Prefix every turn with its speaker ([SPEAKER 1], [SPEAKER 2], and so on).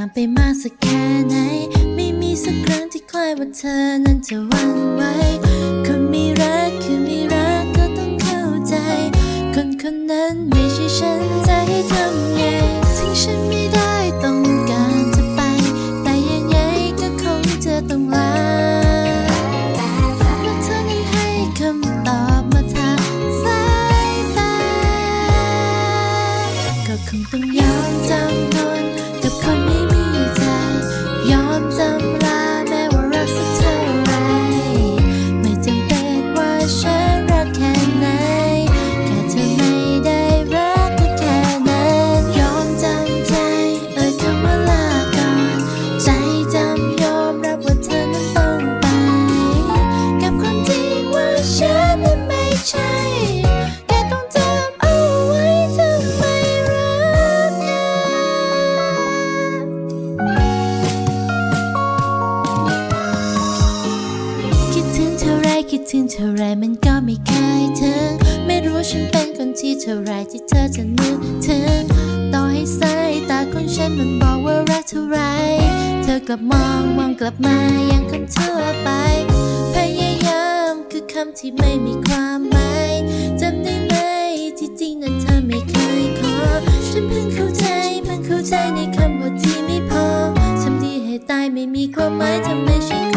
[SPEAKER 1] ทุกอย่างไปมากสักแค่ไหน ไม่มีสักครั้งที่คอยว่าเธอนั้นจะหวันไหว ยอมจ เท่าไรมันก็ไม่เคยถึง ไม่รู้ฉันเป็นคนที่เท่าไรที่เธอจะนึกถึง ต่อให้สายตาของฉันมันบอกว่ารักเท่าไร เธอกลับมองมองกลับมาอย่างคนทั่วไป พยายามคือคำที่ไม่มีความหมายจำได้ไหมที่จริงนั้นเธอไม่เคยขอ ฉันเพิ่งเข้าใจเพิ่งเข้าใจในคำว่าที่ไม่พอทำดีให้ตายไม่มีความหมายทำไมฉัน